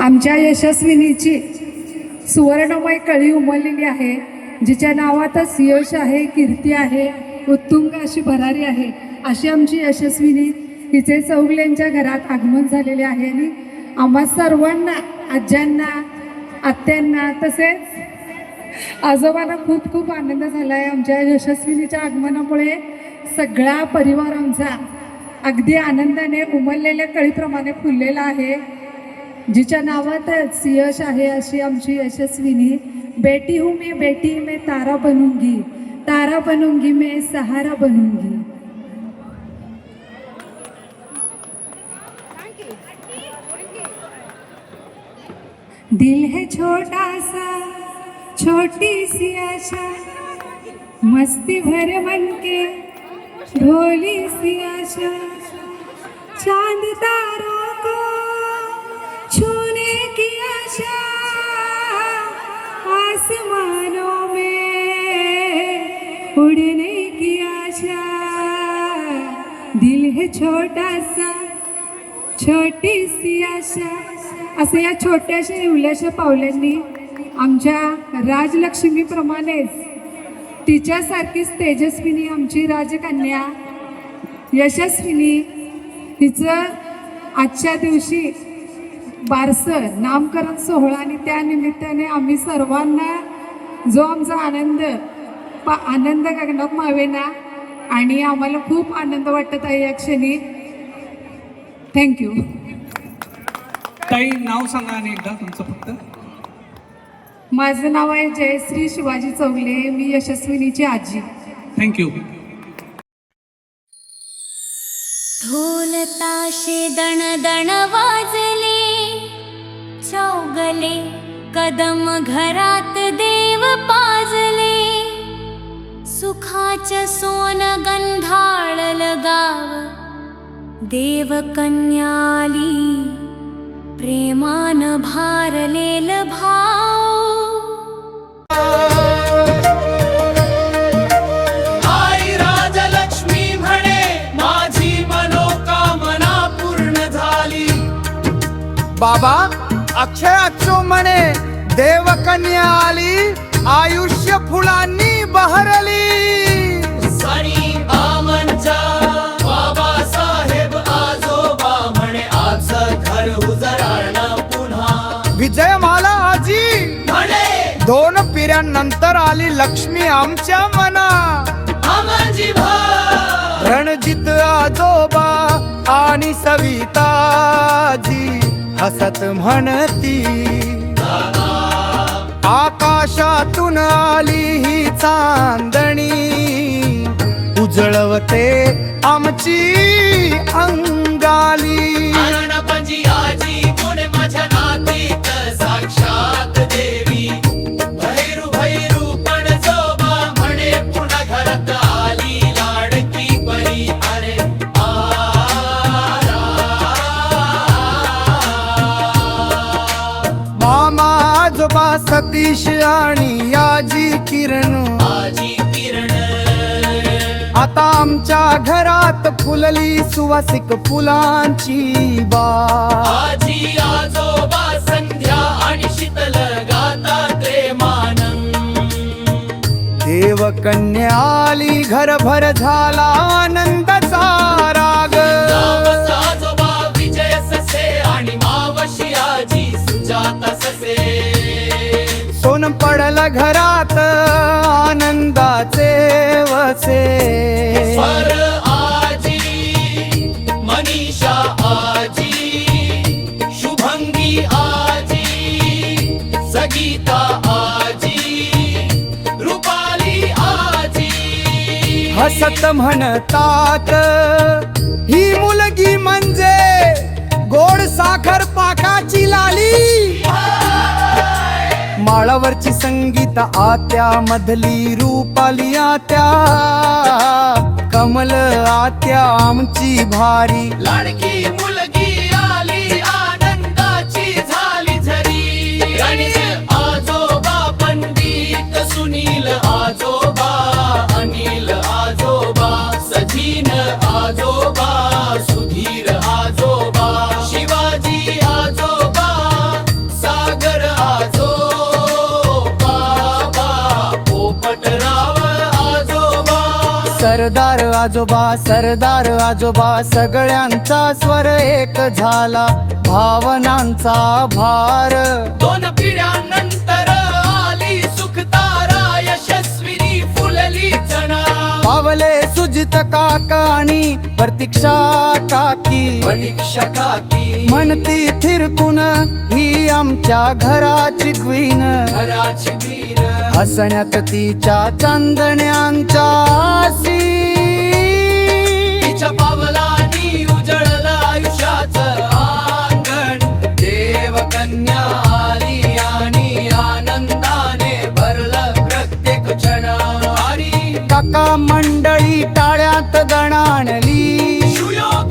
आमच्या यशस्विनीची सुवर्णमय कळी उमललेली आहे जिच्या नावातच यश आहे कीर्ती आहे उत्तुंग अशी भरारी आहे. अशी आमची यशस्विनी तिचे चौगल्यांच्या घरात आगमन झालेले आहे आणि आम्हा सर्वांना आज्यांना आत्यांना तसेच आजोबांना खूप खूप आनंद झाला आहे आमच्या यशस्विनीच्या आगमनामुळे. सगळा परिवार आमचा अगदी आनंदाने उमललेल्या कळीप्रमाणे फुललेला आहे. जिच्या नावातच यश आहे अशी आमची यशस्विनी. बेटी हूँ मैं बेटी मैं तारा बनूंगी तारा बनूंगी मैं सहारा बनूंगी दिल है छोटा सा छोटी सी आशा. मस्ती भर मन के ढोली सी आशा. चांद तारा दिल हे छोटासा छोटी सी आशा. असं या छोट्याशा इवल्याशा पावलांनी आमच्या राजलक्ष्मीप्रमाणेच तिच्यासारखीच तेजस्विनी आमची राजकन्या यशस्विनी हिचं आजच्या दिवशी बारसं नामकरण सोहळा आणि त्या निमित्ताने आम्ही सर्वांना जो आमचा आनंद पा आनंद गगनात मावेना आणि आम्हाला खूप आनंद वाटत आहे या क्षणी. थँक्यू ताई नाव सांगा आणि एकदा तुमचं फक्त. माझं नाव आहे जयश्री शिवाजी चौगले. मी यशस्विनीची आजी. थँक्यू ढोलताशे दण दण वाजले. चौगले कदम घरात देव पाजले. सुखाच्या सोन गंधाळल गाव देव कन्याली प्रेमान भारलेल भाव. आई राजलक्ष्मी म्हणे माझी मनोकामना पूर्ण झाली. बाबा अक्षय अच्चू म्हणे देवकन्या आली. नंतर आली लक्ष्मी आमच्या मना. रणजित आजोबा आणि सविताजी हसत म्हणती आकाशातून आली ही चांदणी उजळवते आमची अंगाली. आजी माझ्या साक्षात. आता आमच्या घरात फुलली सुवासिक फुलांची बाग. आजी आजोबा संध्या आणि शीतल गाता आली घरभर झाला आनंदाचा राग. आजोबा विजय ससे आणि मावशी आजी सुजाता ससे. सोन पडल घरात हसत म्हणतात. ही मुलगी म्हणजे गोड साखर पाकाची लाली. माळावरची संगीत आत्या मधली रूपाली आत्या. कमल आत्या आमची भारी. लाडकी मुलगी. सरदार आजोबा सरदार आजोबा सगळ्यांचा स्वर एक झाला. भावनांचा भार. दोन पिढ्यानंतर आली सुखतारा यशस्विनी फुलली चणा. पावले सुजित काका आणि प्रतीक्षा काकी. परीक्षा की म्हणती थिरकून ही आमच्या घराची क्वीन घराची वीर हसण्यात तिच्या चांदण्यांच्या काका मंडळी टाळ्यात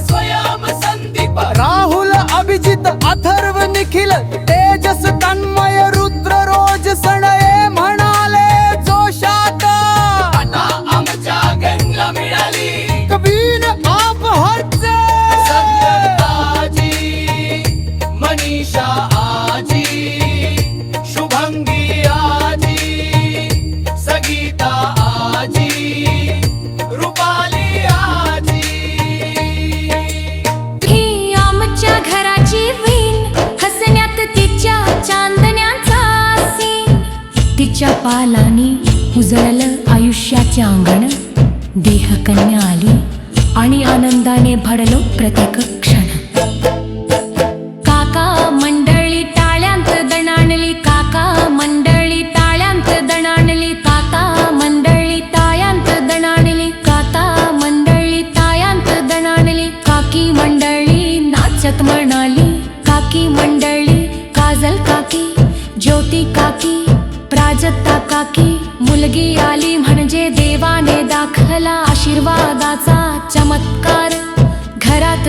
स्वयं संदीप. राहुल अभिजित अथर्व निखिल उजळलं आयुष्याचे अंगण देह कन्या आली. आणि आनंदाने भरलो प्रत्येक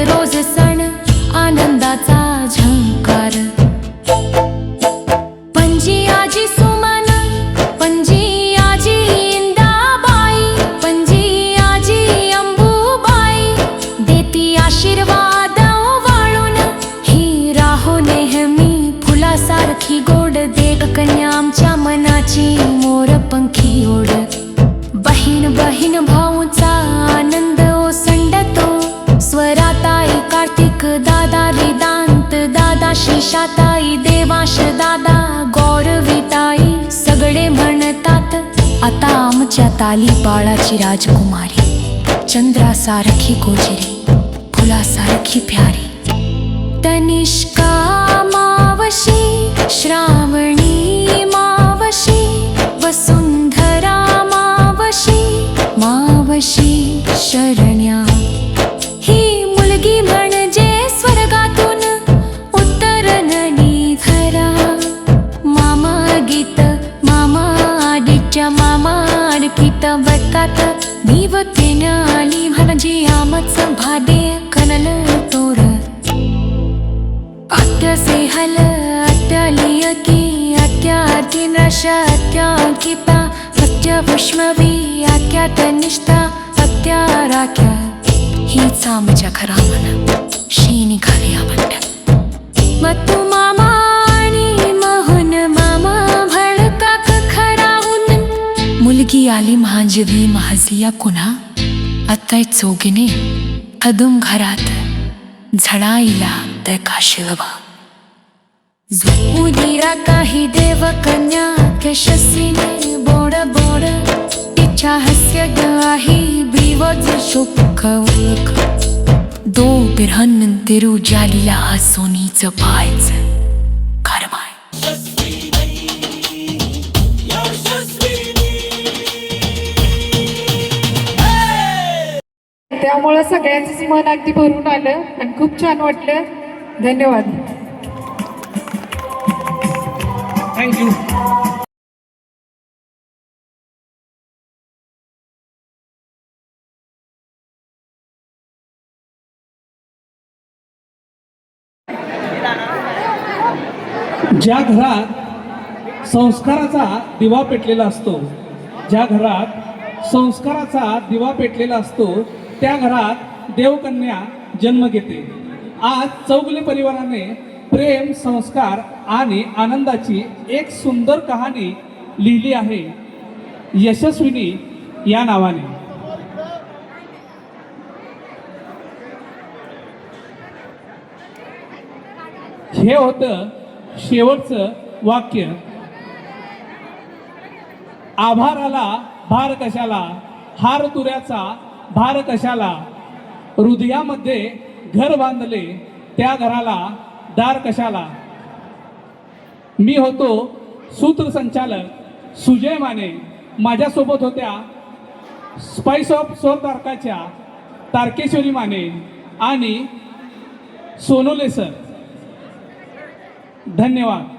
रोज सण आनंदाचा झंकार. पंजी आजी सुमन पंजी आजी इंदाबाई पंजी आजी अंबुबाई. देती आशीर्वाद वाळून ही राहो नेहमी फुलासारखी गोड देख कन्या आमच्या मनाची मोर पंखी ओढ. बहीण बहीण भाऊचा आनंद ओसंडतो स्वराता दादा शिशाताई देवाश दादा गौरवीताई सगळे म्हणतात आता आमच्या ताली बाळाची राजकुमारी चंद्रासारखी गोजरी फुलासारखी प्यारी. तनिष्का मावशी श्रावण वैष्णवी निष्ठा तनिष्ठा राख्या हीच आमच्या खरा म्हणा शी निघाली म्हणतात मग तू मामा आणि मोहन मामा भडका खराहून मुलगी आली महाजवी महाजिया कुणा? आताय चौघीने अदुम घरात झळाईला त्या झोपू दिरा काही देव कन्या कशसीने बोड बोड तिच्या हास्य आहे बिवज सुख ओळख दो बिरहन तिरु जालिला सोनीचं पायचं. खरमाय. त्यामुळं सगळ्यांचंच मन अगदी भरून आलं आणि खूप छान वाटलं. धन्यवाद. थँक्यू ज्या घरात संस्काराचा दिवा पेटलेला असतो ज्या घरात संस्काराचा दिवा पेटलेला असतो त्या घरात देवकन्या जन्म घेते. आज चौगले परिवाराने प्रेम संस्कार आणि आनंदाची एक सुंदर कहाणी लिहिली आहे. यशस्विनी या नावाने. हे होतं शेवटचं वाक्य. आभाराला भार कशाला? हार तुऱ्याचा भार कशाला? हृदयामध्ये घर बांधले त्या घराला दार कशाला? मी होतो सूत्रसंचालक सुजय माने. माझ्यासोबत होत्या स्पाइस ऑफ सोर तारकाच्या तारकेश्वरी माने आणि सोनोले सर. धन्यवाद.